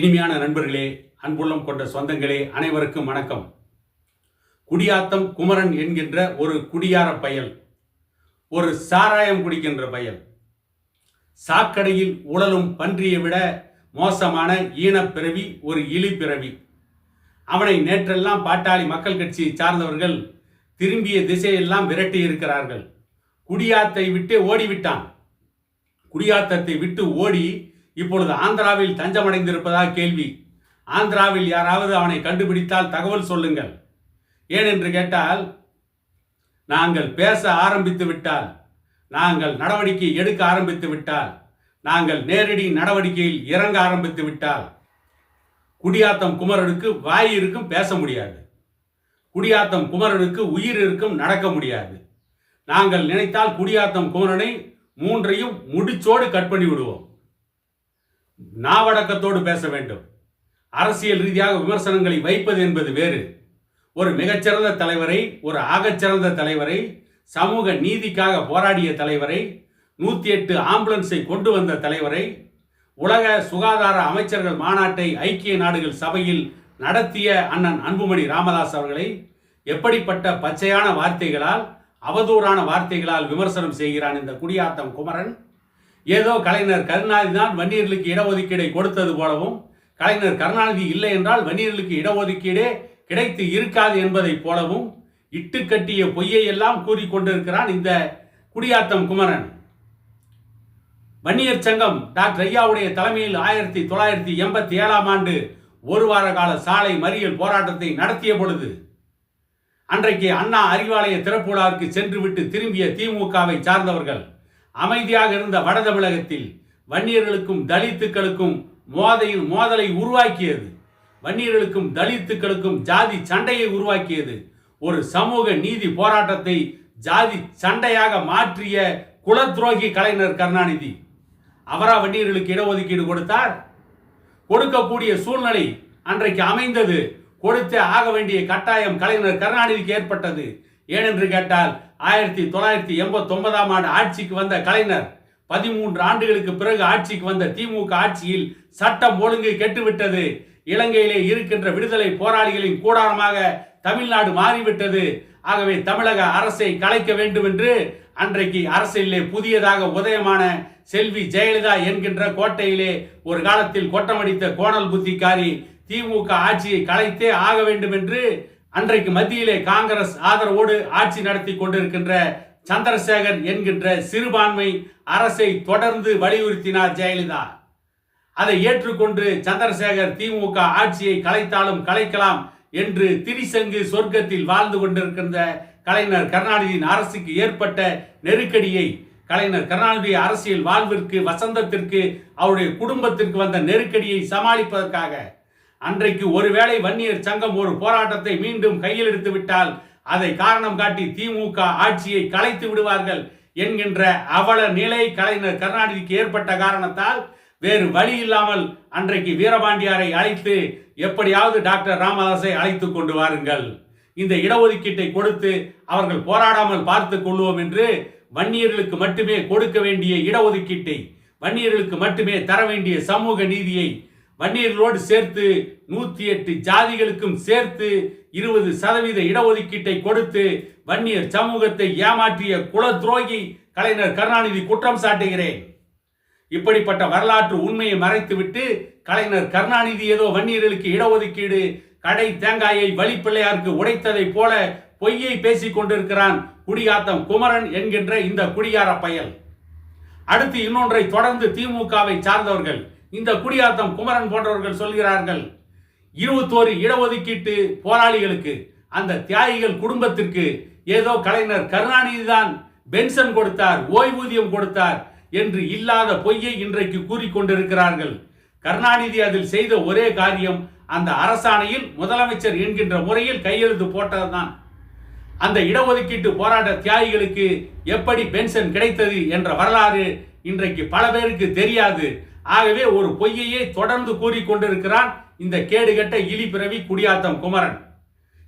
இனிமையான நண்பர்களே அன்புள்ளம் கொண்ட சொந்தங்களே அனைவருக்கும் வணக்கம். குடியாத்தம் குமரன் என்கின்ற ஒரு குடியார பயல் ஒரு சாராயம் குடிக்கின்ற பயல். சாக்கடையில் உழலும் பன்றியை விட மோசமான ஈனப்பிறவி ஒரு இழி பிறவி. அவனை நேற்றெல்லாம் பாட்டாளி மக்கள் கட்சியை சார்ந்தவர்கள் திரும்பிய திசையெல்லாம் விரட்டி இருக்கிறார்கள். குடியாத்தை விட்டு ஓடிவிட்டான். குடியாத்தத்தை விட்டு ஓடி இப்பொழுது ஆந்திராவில் தஞ்சமடைந்திருப்பதாக கேள்வி. ஆந்திராவில் யாராவது அவனை கண்டுபிடித்தால் தகவல் சொல்லுங்கள். ஏனென்று கேட்டால் நாங்கள் பேச ஆரம்பித்து விட்டால் நாங்கள் நடவடிக்கை எடுக்க ஆரம்பித்து விட்டால் நாங்கள் நேரடி நடவடிக்கையில் இறங்க ஆரம்பித்து விட்டால் குடியாத்தம் குமரனுக்கு வாய் இருக்கும் பேச முடியாது. குடியாத்தம் குமரனுக்கு உயிர் இருக்கும் நடக்க முடியாது. நாங்கள் நினைத்தால் குடியாத்தம் குமரனை மூன்றையும் முடிச்சோடு கட் பண்ணி விடுவோம். நாவடக்கத்தோடு பேச வேண்டும். அரசியல் ரீதியாக விமர்சனங்களை வைப்பது என்பது வேறு. ஒரு மிகச்சிறந்த தலைவரை ஒரு ஆகச்சிறந்த தலைவரை சமூக நீதிக்காக போராடிய தலைவரை நூற்றி எட்டு ஆம்புலன்ஸை கொண்டு வந்த தலைவரை உலக சுகாதார அமைச்சர்கள் மாநாட்டை ஐக்கிய நாடுகள் சபையில் நடத்திய அண்ணன் அன்புமணி ராமதாஸ் அவர்களை எப்படிப்பட்ட பச்சையான வார்த்தைகளால் அவதூறான வார்த்தைகளால் விமர்சனம் செய்கிறான் இந்த குடியாத்தம் குமரன்? ஏதோ கலைஞர் கருணாநிதி தான் வன்னியர்களுக்கு இடஒதுக்கீடை கொடுத்தது போலவும் கலைஞர் கருணாநிதி இல்லை என்றால் வன்னியர்களுக்கு இடஒதுக்கீடே கிடைத்து இருக்காது என்பதைப் போலவும் இட்டு கட்டிய பொய்யை எல்லாம் கூறிக்கொண்டிருக்கிறான் இந்த குடியாத்தம் குமரன். வன்னியர் சங்கம் டாக்டர் ஐயாவுடைய தலைமையில் ஆயிரத்தி தொள்ளாயிரத்தி எண்பத்தி ஏழாம் ஆண்டு ஒரு வார கால சாலை மறியல் போராட்டத்தை நடத்திய பொழுது அன்றைக்கு அண்ணா அறிவாலய திறப்பு விழாவுக்கு சென்றுவிட்டு திரும்பிய திமுகவை சார்ந்தவர்கள் அமைதியாக இருந்த வட தமிழகத்தில் வன்னியர்களுக்கும் தலித்துக்களுக்கும் மோதையில் மோதலை உருவாக்கியது. வன்னியர்களுக்கும் தலித்துக்களுக்கும் ஜாதி சண்டையை உருவாக்கியது. ஒரு சமூக நீதி போராட்டத்தை ஜாதி சண்டையாக மாற்றிய குலத்துரோகி கலைஞர் கருணாநிதி அவரா வன்னியர்களுக்கு இடஒதுக்கீடு கொடுத்தார்? கொடுக்கக்கூடிய சூழ்நிலை அன்றைக்கு அமைந்தது. கொடுத்தே ஆக வேண்டிய கட்டாயம் கலைஞர் கருணாநிதிக்கு ஏற்பட்டது. ஏனென்று கேட்டால் ஆயிரத்தி தொள்ளாயிரத்தி எண்பத்தொன்பதாம் ஆண்டு ஆட்சிக்கு வந்த கலைஞர் பதிமூன்று ஆண்டுகளுக்கு பிறகு ஆட்சிக்கு வந்த திமுக ஆட்சியில் சட்டம் ஒழுங்கு கெட்டுவிட்டது. இலங்கையிலே இருக்கின்ற விடுதலை போராளிகளின் கூடாரமாக தமிழ்நாடு மாறிவிட்டது. ஆகவே தமிழக அரசை கலைக்க வேண்டும் என்று அன்றைக்கு அரசியலே புதியதாக உதயமான செல்வி ஜெயலலிதா என்கின்ற கோட்டையிலே ஒரு காலத்தில் கொட்டமடித்த கோணல் புத்திக்காரி திமுக ஆட்சியை கலைத்தே ஆக வேண்டும் என்று அன்றைக்கு மத்தியிலே காங்கிரஸ் ஆதரவோடு ஆட்சி நடத்தி கொண்டிருக்கின்ற சந்திரசேகர் என்கின்ற சிறுபான்மை அரசை தொடர்ந்து வலியுறுத்தினார் ஜெயலலிதா. அதை ஏற்றுக்கொண்டு சந்திரசேகர் திமுக ஆட்சியை கலைத்தாலும் கலைக்கலாம் என்று திரிசங்கு சொர்க்கத்தில் வாழ்ந்து கொண்டிருக்கின்ற கலைஞர் கருணாநிதியின் அரசுக்கு ஏற்பட்ட நெருக்கடியை கலைஞர் கருணாநிதி அரசியல் வாழ்விற்கு வசந்தத்திற்கு அவருடைய குடும்பத்திற்கு வந்த நெருக்கடியை சமாளிப்பதற்காக அன்றைக்கு ஒருவேளை வன்னியர் சங்கம் ஒரு போராட்டத்தை மீண்டும் கையில் எடுத்து விட்டால் அதை காரணம் காட்டி திமுக ஆட்சியை கலைத்து விடுவார்கள் என்கின்ற அவல நிலை கலைஞர் கருணாநிதிக்கு ஏற்பட்ட காரணத்தால் வேறு வழி இல்லாமல் அன்றைக்கு வீரபாண்டியாரை அழைத்து எப்படியாவது டாக்டர் ராமதாஸை அழைத்து கொண்டு வாருங்கள். இந்த இடஒதுக்கீட்டை கொடுத்து அவர்கள் போராடாமல் பார்த்து கொள்வோம் என்று வன்னியர்களுக்கு மட்டுமே கொடுக்க வேண்டிய இடஒதுக்கீட்டை வன்னியர்களுக்கு மட்டுமே தர வேண்டிய சமூக நீதியை வன்னியர்களோடு சேர்த்து நூத்தி எட்டு ஜாதிகளுக்கும் சேர்த்து இருபது சதவீத இடஒதுக்கீட்டை கொடுத்து வன்னியர் சமூகத்தை ஏமாற்றிய குல துரோகி கலைஞர் கருணாநிதி குற்றம் சாட்டுகிறேன். இப்படிப்பட்ட வரலாற்று உண்மையை மறைத்துவிட்டு கலைஞர் கருணாநிதி ஏதோ வன்னியர்களுக்கு இடஒதுக்கீடு கடை தேங்காயை வழிப்பிள்ளையாருக்கு உடைத்ததை போல பொய்யை பேசிக் கொண்டிருக்கிறான் குடியாத்தம் குமரன் என்கின்ற இந்த குடியார பயல். அடுத்து இன்னொன்றை தொடர்ந்து திமுகவை சார்ந்தவர்கள். இந்த குடியாத்தம் குமரன் போன்றவர்கள் சொல்கிறார்கள் இருபத்தோரு இடஒதுக்கீட்டு போராளிகளுக்கு அந்த தியாகிகள் குடும்பத்திற்கு ஏதோ கலைஞர் கருணாநிதி தான் பென்ஷன் கொடுத்தார் ஓய்வூதியம் கொடுத்தார் என்று இல்லாத பொய்யை இன்றைக்கு கூறிக்கொண்டிருக்கிறார்கள் கருணாநிதி அதில் செய்த ஒரே காரியம் அந்த அரசாணையில் முதலமைச்சர் என்கின்ற முறையில் கையெழுத்து போட்டதுதான். அந்த இடஒதுக்கீட்டு போராட்ட தியாகிகளுக்கு எப்படி பென்ஷன் கிடைத்தது என்ற வரலாறு இன்றைக்கு பல பேருக்கு தெரியாது. ஆகவே ஒரு பொய்யையே தொடர்ந்து கூறிக்கொண்டிருக்கிறான் இந்த கேடுகட்ட இலி பிறவி குடியாத்தம் குமரன்.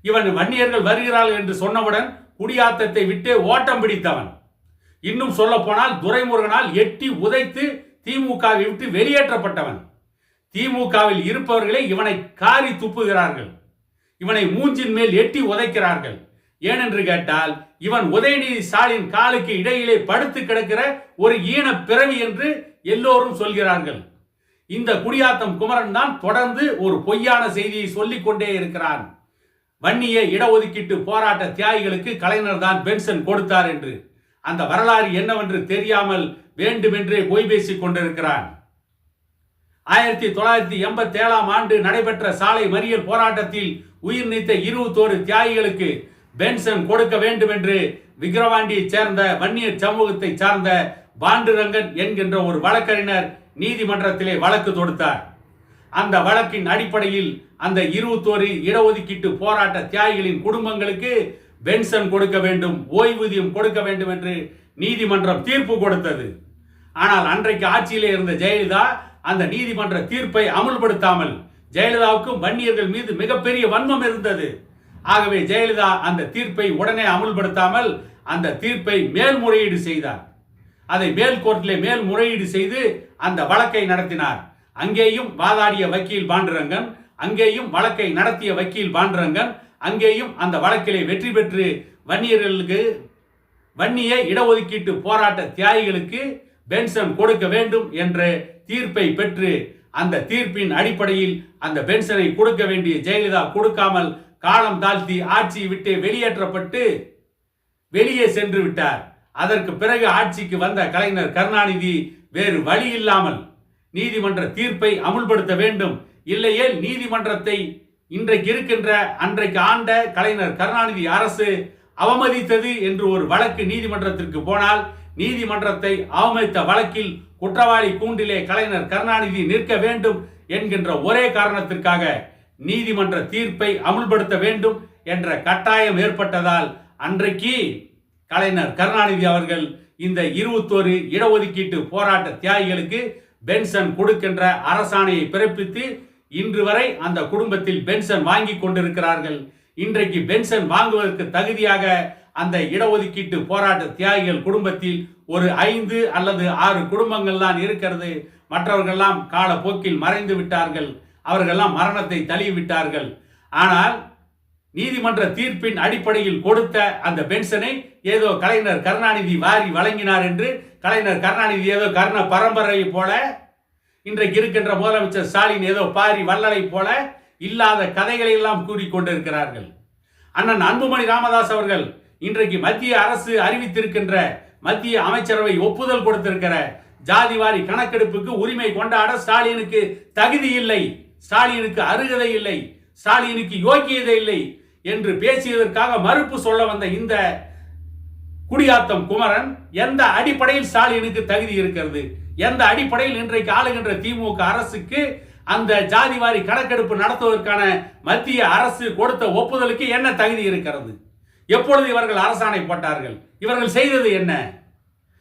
இவன் வன்னியர்கள் வருகிறார்கள் என்று சொன்னவுடன் குடியாத்தத்தை விட்டு ஓட்டம் பிடித்தவன். இன்னும் சொல்ல போனால் துரைமுருகனால் எட்டி உதைத்து திமுகவை விட்டு வெளியேற்றப்பட்டவன். திமுகவில் இருப்பவர்களே இவனை காரி துப்புகிறார்கள். இவனை மூஞ்சின் மேல் எட்டி உதைக்கிறார்கள். ஏனென்று கேட்டால் இவன் உதயநிதி ஸ்டாலின் காலுக்கு இடையிலே படுத்து கிடக்கிற ஒரு ஈன பிறவி என்று எல்லோரும் சொல்கிறார்கள். இந்த குடியாத்தம் குமரன் தான் தொடர்ந்து ஒரு பொய்யான செய்தியை சொல்லிக் கொண்டே இருக்கிறான். வன்னிய இடஒதுக்கீட்டு போராட்ட தியாகிகளுக்கு கலைஞர் தான் பென்ஷன் கொடுத்தார் என்று. அந்த வரலாறு என்னவென்று தெரியாமல் வேண்டுமென்றே பொய் பேசிக் கொண்டிருக்கிறான். ஆயிரத்தி தொள்ளாயிரத்தி எண்பத்தி ஏழாம் ஆண்டு நடைபெற்ற சாலை மறியல் போராட்டத்தில் உயிர் நீத்த இருபத்தோரு தியாகிகளுக்கு பென்ஷன் கொடுக்க வேண்டும் என்று விக்கிரவாண்டியைச் சேர்ந்த வன்னியர் சமூகத்தை சார்ந்த பாண்டுரங்கன் என்கின்ற ஒரு வழக்கறிஞர் நீதிமன்றத்திலே வழக்கு தொடுத்தார். அந்த வழக்கின் அடிப்படையில் அந்த இருபத்தோரு இடஒதுக்கீட்டு போராட்ட தியாகிகளின் குடும்பங்களுக்கு பென்ஷன் கொடுக்க வேண்டும் ஓய்வூதியம் கொடுக்க வேண்டும் என்று நீதிமன்றம் தீர்ப்பு கொடுத்தது. ஆனால் அன்றைக்கு ஆட்சியிலே இருந்த ஜெயலலிதா அந்த நீதிமன்ற தீர்ப்பை அமுல்படுத்தாமல் ஜெயலலிதாவுக்கும் வன்னியர்கள் மீது மிகப்பெரிய வன்மம் இருந்தது. ஆகவே ஜெயலலிதா அந்த தீர்ப்பை உடனே அமுல்படுத்தாமல் அந்த தீர்ப்பை மேல்முறையீடு செய்தார். அதை மேல் கோர்ட்டிலே மேல்முறையீடு செய்து அந்த வழக்கை நடத்தினார். அங்கேயும் வாதாடிய வக்கீல் பாண்டுரங்கன் அங்கேயும் வழக்கை நடத்திய வக்கீல் பாண்டுரங்கன் அங்கேயும் அந்த வழக்கிலே வெற்றி பெற்று வன்னியர்களுக்கு வன்னிய இடஒதுக்கீட்டு போராட்ட தியாகிகளுக்கு பென்ஷன் கொடுக்க வேண்டும் என்ற தீர்ப்பை பெற்று அந்த தீர்ப்பின் அடிப்படையில் அந்த பென்ஷனை கொடுக்க வேண்டிய ஜெயலலிதா கொடுக்காமல் காலம் தாழ்த்தி ஆட்சியை விட்டு வெளியேற்றப்பட்டு வெளியே சென்று விட்டார். அதற்கு பிறகு ஆட்சிக்கு வந்த கலைஞர் கருணாநிதி வேறு வழி இல்லாமல் நீதிமன்ற தீர்ப்பை அமுல்படுத்த வேண்டும். இல்லையேல் நீதிமன்றத்தை இன்றைக்கு இருக்கின்ற அன்றைக்கு ஆண்ட கலைஞர் கருணாநிதி அரசு அவமதித்தது என்று ஒரு வழக்கு நீதிமன்றத்திற்கு போனால் நீதிமன்றத்தை அவமதித்த வழக்கில் குற்றவாளி கூண்டிலே கலைஞர் கருணாநிதி நிற்க வேண்டும் என்கின்ற ஒரே காரணத்திற்காக நீதிமன்ற தீர்ப்பை அமுல்படுத்த வேண்டும் என்ற கட்டாயம் ஏற்பட்டதால் அன்றைக்கு கலைஞர் கருணாநிதி அவர்கள் இந்த இருபத்தோரு இடஒதுக்கீட்டு போராட்ட தியாகிகளுக்கு பென்ஷன் கொடுக்கின்ற அரசாணையை பிறப்பித்து இன்று வரை அந்த குடும்பத்தில் பென்ஷன் வாங்கி கொண்டிருக்கிறார்கள். இன்றைக்கு பென்ஷன் வாங்குவதற்கு தகுதியாக அந்த இடஒதுக்கீட்டு போராட்ட தியாகிகள் குடும்பத்தில் ஒரு ஐந்து அல்லது ஆறு குடும்பங்கள் தான் இருக்கிறது. மற்றவர்கள்லாம் காலப்போக்கில் மறைந்து விட்டார்கள். அவர்கள்லாம் மரணத்தை தழுவிவிட்டார்கள் ஆனால் நீதிமன்ற தீர்ப்பின் அடிப்படையில் கொடுத்த அந்த பென்ஷனை ஏதோ கலைஞர் கருணாநிதி வாரி வழங்கினார் என்று கலைஞர் கருணாநிதி ஏதோ கர்ண பரம்பரை போல இன்றைக்கு இருக்கின்ற முதலமைச்சர் ஸ்டாலின் ஏதோ பாரி வல்லலை போல இல்லாத கதைகளை எல்லாம் கூறிக்கொண்டிருக்கிறார்கள் அண்ணன் அன்புமணி ராமதாஸ் அவர்கள் இன்றைக்கு மத்திய அரசு அறிவித்திருக்கின்ற மத்திய அமைச்சரவை ஒப்புதல் கொடுத்திருக்கிற ஜாதிவாரி கணக்கெடுப்புக்கு உரிமை கொண்டாட ஸ்டாலினுக்கு தகுதி இல்லை ஸ்டாலினுக்கு அருகதை இல்லை ஸ்டாலினுக்கு யோக்கியதை இல்லை என்று பேசியதற்காக மறுப்பு சொல்ல வந்த இந்த குடியாத்தம் குமரன் எந்த அடிப்படையில் ஸ்டாலினுக்கு தகுதி இருக்கிறது? எந்த அடிப்படையில் இன்றைக்கு ஆளுகின்ற திமுக அரசுக்கு அந்த ஜாதிவாரி கணக்கெடுப்பு நடத்துவதற்கான மத்திய அரசு கொடுத்த ஒப்புதலுக்கு என்ன தகுதி இருக்கிறது? எப்பொழுது இவர்கள் அரசாணை போட்டார்கள்? இவர்கள் செய்தது என்ன?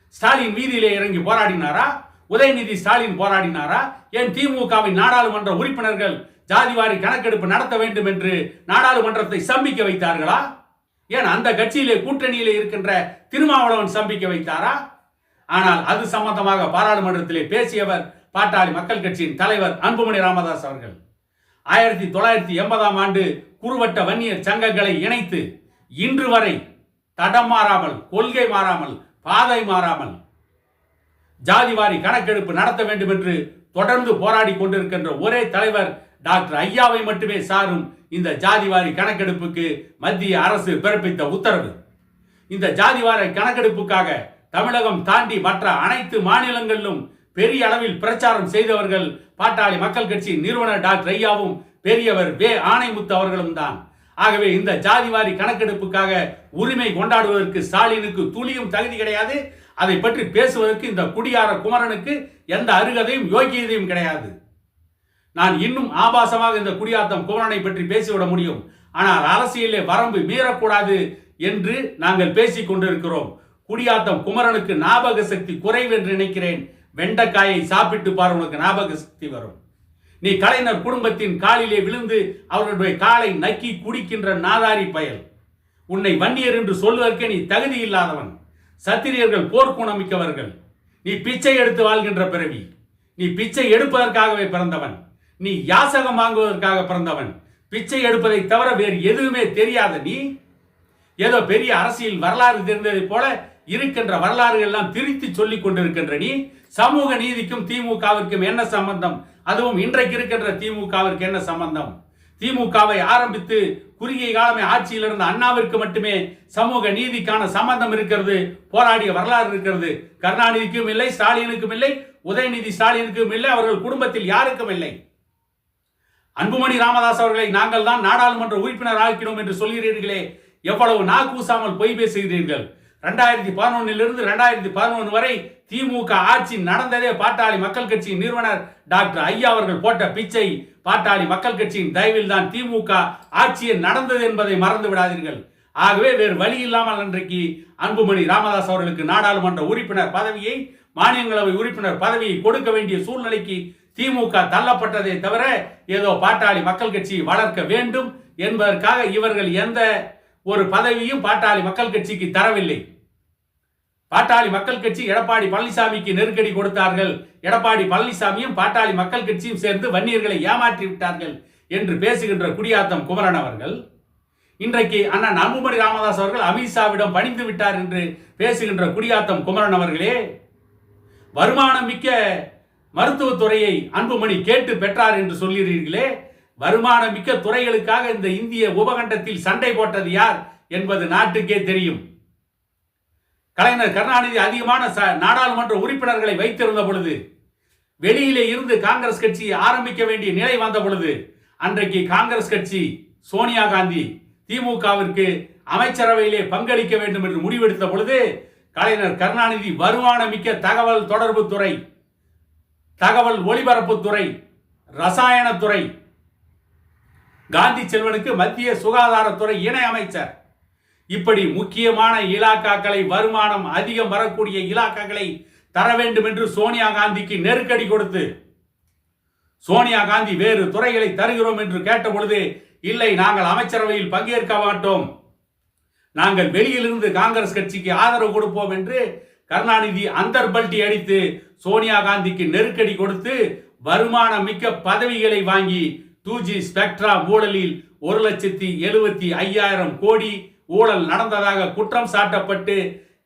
ஸ்டாலின் வீதியிலே இறங்கி போராடினாரா? உதயநிதி ஸ்டாலின் போராடினாரா? ஏன் திமுகவின் நாடாளுமன்ற உறுப்பினர்கள் ஜாதிவாரி கணக்கெடுப்பு நடத்த வேண்டும் என்று நாடாளுமன்றத்தை சம்பிக்க வைத்தார்களா? ஏன் அந்த கட்சியிலே கூட்டணியிலே இருக்கின்ற திருமாவளவன் சம்பிக்க வைத்தாரா? ஆனால் அது சம்பந்தமாக பாராளுமன்றத்திலே பேசியவர் பாட்டாளி மக்கள் கட்சியின் தலைவர் அன்புமணி ராமதாஸ் அவர்கள். ஆயிரத்தி தொள்ளாயிரத்தி எண்பதாம் ஆண்டு குறுவட்ட வன்னியர் சங்கங்களை இணைத்து இன்று வரை தடம் மாறாமல் கொள்கை மாறாமல் பாதை மாறாமல் ஜாதிவாரி கணக்கெடுப்பு நடத்த வேண்டும் என்று தொடர்ந்து போராடி கொண்டிருக்கின்ற ஒரே தலைவர் டாக்டர் ஐயாவை மட்டுமே சாரும் இந்த ஜாதிவாரி கணக்கெடுப்புக்கு மத்திய அரசு பிறப்பித்த உத்தரவு. இந்த ஜாதிவாரி கணக்கெடுப்புக்காக தமிழகம் தாண்டி மற்ற அனைத்து மாநிலங்களிலும் பெரிய அளவில் பிரச்சாரம் செய்தவர்கள் பாட்டாளி மக்கள் கட்சி நிறுவனர் டாக்டர் ஐயாவும் பெரியவர் வே. ஆணைமுத்து அவர்களும் தான். ஆகவே இந்த ஜாதிவாரி கணக்கெடுப்புக்காக உரிமை கொண்டாடுவதற்கு ஸ்டாலினுக்கு துளியும் தகுதி கிடையாது. அதை பற்றி பேசுவதற்கு இந்த குடியார குமரனுக்கு எந்த அருகதையும் யோகியதையும் கிடையாது. நான் இன்னும் ஆபாசமாக இந்த குடியாத்தம் குமரனை பற்றி பேசிவிட முடியும். ஆனால் அரசியலே வரம்பு மீறக்கூடாது என்று நாங்கள் பேசிக் கொண்டிருக்கிறோம். குடியாத்தம் குமரனுக்கு ஞாபக சக்தி குறைவு என்று நினைக்கிறேன். வெண்டைக்காயை சாப்பிட்டு பாரு உனக்கு ஞாபக சக்தி வரும். நீ கலைஞர் குடும்பத்தின் காலிலே விழுந்து அவர்களுடைய காலை நக்கி குடிக்கின்ற நாதாரி பயல். உன்னை வன்னியர் என்று சொல்வதற்கே நீ தகுதி இல்லாதவன். சத்திரியர்கள் போர்க்குணமிக்கவர்கள் நீ பிச்சை எடுத்து வாழ்கின்ற பிறவி. நீ பிச்சை எடுப்பதற்காகவே பிறந்தவன். நீ யாசகம் வாங்குவதற்காக பிறந்தவன். பிச்சை எடுப்பதை தவிர வேறு எதுவுமே தெரியாத நீ ஏதோ பெரிய அரசியல் வரலாறு தெரிந்ததைப் போல இருக்கின்ற வரலாறுகள் எல்லாம் திரித்து சொல்லிக் கொண்டிருக்கின்ற நீ சமூக நீதிக்கும் திமுகவிற்கும் என்ன சம்பந்தம்? அதுவும் இன்றைக்கு இருக்கின்ற திமுகவிற்கு என்ன சம்பந்தம்? திமுகவை ஆரம்பித்து குறுகிய காலமே ஆட்சியில் இருந்த அண்ணாவிற்கு மட்டுமே சமூக நீதிக்கான சம்பந்தம் இருக்கிறது போராடிய வரலாறு இருக்கிறது. கருணாநிதிக்கும் இல்லை ஸ்டாலினுக்கும் இல்லை உதயநிதி ஸ்டாலினுக்கும் இல்லை அவர்கள் குடும்பத்தில் யாருக்கும் இல்லை. அன்புமணி ராமதாஸ் அவர்களை நாங்கள் தான் நாடாளுமன்ற உறுப்பினர் ஆக்கினோம் என்று சொல்கிறீர்களே. எவ்வளவு நாக்கூசாமல் பொய் பேசுகிறீர்கள்? ரெண்டாயிரத்தி பதினொன்னிலிருந்து ரெண்டாயிரத்தி பதினொன்று வரை திமுக ஆட்சி நடந்ததே பாட்டாளி மக்கள் கட்சியின் நிறுவனர் டாக்டர் ஐயா அவர்கள் போட்ட பிச்சை. பாட்டாளி மக்கள் கட்சியின் தயவில் தான் திமுக ஆட்சியை நடந்தது என்பதை மறந்து விடாதீர்கள். ஆகவே வேறு வழி இல்லாமல் அன்றைக்கு அன்புமணி ராமதாஸ் அவர்களுக்கு நாடாளுமன்ற உறுப்பினர் பதவியை மாநிலங்களவை உறுப்பினர் பதவியை கொடுக்க வேண்டிய சூழ்நிலைக்கு திமுக தள்ளப்பட்டதை தவிர ஏதோ பாட்டாளி மக்கள் கட்சியை வளர்க்க வேண்டும் என்பதற்காக இவர்கள் எந்த ஒரு பதவியும் பாட்டாளி மக்கள் கட்சிக்கு தரவில்லை. பாட்டாளி மக்கள் கட்சி எடப்பாடி பழனிசாமிக்கு நெருக்கடி கொடுத்தார்கள். எடப்பாடி பழனிசாமியும் பாட்டாளி மக்கள் கட்சியும் சேர்ந்து வன்னியர்களை ஏமாற்றி விட்டார்கள் என்று பேசுகின்ற குடியாத்தம் குமரன் அவர்கள். இன்றைக்கு அண்ணன் அன்புமணி ராமதாஸ் அவர்கள் அமித்ஷாவிடம் பணிந்து விட்டார் என்று பேசுகின்ற குடியாத்தம் குமரன் அவர்களே வருமானம் மிக்க மருத்துவத்துறையை அன்புமணி கேட்டு பெற்றார் என்று சொல்கிறீர்களே வருமானம் மிக்க துறைகளுக்காக இந்த இந்திய உபகண்டத்தில் சண்டை போட்டது யார் என்பது நாட்டுக்கே தெரியும். கலைஞர் கருணாநிதி அதிகமான ச- நாடாளுமன்ற உறுப்பினர்களை வைத்திருந்த பொழுது வெளியிலே இருந்து காங்கிரஸ் கட்சி ஆரம்பிக்க வேண்டிய நிலை வந்த பொழுது அன்றைக்கு காங்கிரஸ் கட்சி சோனியா காந்தி திமுகவிற்கு அமைச்சரவையிலே பங்களிக்க வேண்டும் என்று முடிவெடுத்த பொழுது கலைஞர் கருணாநிதி வருமானமிக்க தகவல் தொடர்பு துறை தகவல் ஒலிபரப்புத்துறை ரசாயனத்துறை காந்தி செல்வனுக்கு மத்திய சுகாதாரத்துறை இணை அமைச்சர். இப்படி முக்கியமான இலாக்காக்களை வருமானம் அதிகம் வரக்கூடிய இலாக்காக்களை தர வேண்டும் என்று சோனியா காந்திக்கு நெருக்கடி கொடுத்து சோனியா காந்தி வேறு துறைகளை தருகிறோம் என்று கேட்ட பொழுது இல்லை நாங்கள் அமைச்சரவையில் பங்கேற்க மாட்டோம். நாங்கள் வெளியிலிருந்து காங்கிரஸ் கட்சிக்கு ஆதரவு கொடுப்போம் என்று கருணாநிதி அந்தர்பல்ட்டி அடித்து சோனியா காந்திக்கு நெருக்கடி கொடுத்து வருமானம் மிக்க பதவிகளை வாங்கி டூ ஜி ஸ்பெக்ட்ரா ஊழலில் ஒரு லட்சத்தி எழுபத்தி ஐயாயிரம் கோடி ஊழல் நடந்ததாக குற்றம் சாட்டப்பட்டு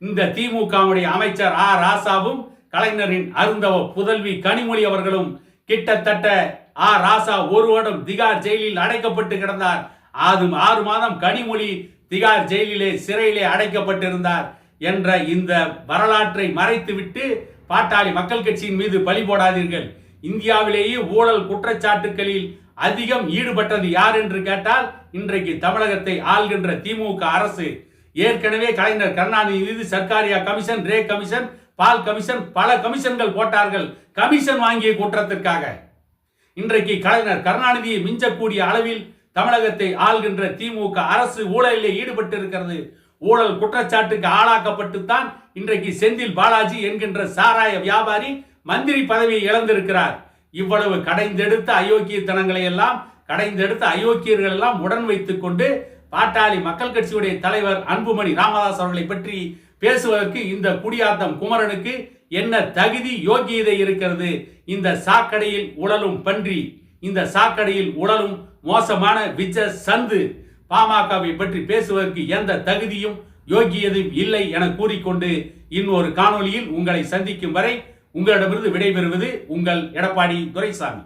இந்த திமுகவுடைய அமைச்சர் ஆ. ராசாவும் கலைஞரின் அருந்தவ புதல்வி கனிமொழி அவர்களும் கிட்டத்தட்ட ஆ. ராசா ஒரு வருடம் திகார் ஜெயிலில் அடைக்கப்பட்டு கிடந்தார். அதும் ஆறு மாதம் கனிமொழி திகார் ஜெயிலிலே சிறையிலே அடைக்கப்பட்டிருந்தார். என்ற இந்த வரலாற்றை மறைத்துவிட்டு பாட்டாளி மக்கள் கட்சியின் மீது பழி போடாதீர்கள். இந்தியாவிலேயே ஊழல் குற்றச்சாட்டுகளில் அதிகம் ஈடுபட்டது யார் என்று கேட்டால் இன்றைக்கு தமிழகத்தை ஆள்கின்ற திமுக அரசு. ஏற்கனவே கலைஞர் கருணாநிதி மீது Sarkaria commission Ray commission Paul commission பல கமிஷன்கள் போட்டார்கள். கமிஷன் வாங்கிய குற்றத்திற்காக. இன்றைக்கு கலைஞர் கருணாநிதியை மிஞ்சக்கூடிய அளவில் தமிழகத்தை ஆள்கின்ற திமுக அரசு ஊழலிலே ஈடுபட்டு இருக்கிறது ஊழல் குற்றச்சாட்டுக்கு ஆளாக்கப்பட்டுத்தான் இன்றைக்கு செந்தில் பாலாஜி என்கின்ற சாராய வியாபாரி மந்திரி பதவியை இழந்திருக்கிறார். இவ்வளவு கடைந்தெடுத்த அயோக்கியத்தனங்களை எல்லாம் கடைந்தெடுத்த அயோக்கியர்கள் எல்லாம் உடன் வைத்துக் கொண்டு பாட்டாளி மக்கள் கட்சியுடைய தலைவர் அன்புமணி ராமதாஸ் அவர்களை பற்றி பேசுவதற்கு இந்த குடியாத்தம் குமரனுக்கு என்ன தகுதி யோகியதை இருக்கிறது? இந்த சாக்கடையில் உழலும் பன்றி இந்த சாக்கடையில் உழலும் மோசமான விஜ சந்து. பாமகவை பற்றி பேசுவதற்கு எந்த தகுதியும் யோகியதும் இல்லை என கூறிக்கொண்டு இன்னொரு காணொளியில் உங்களை சந்திக்கும் வரை உங்களிடமிருந்து விடைபெறுவது உங்கள் எடப்பாடி துரைசாமி.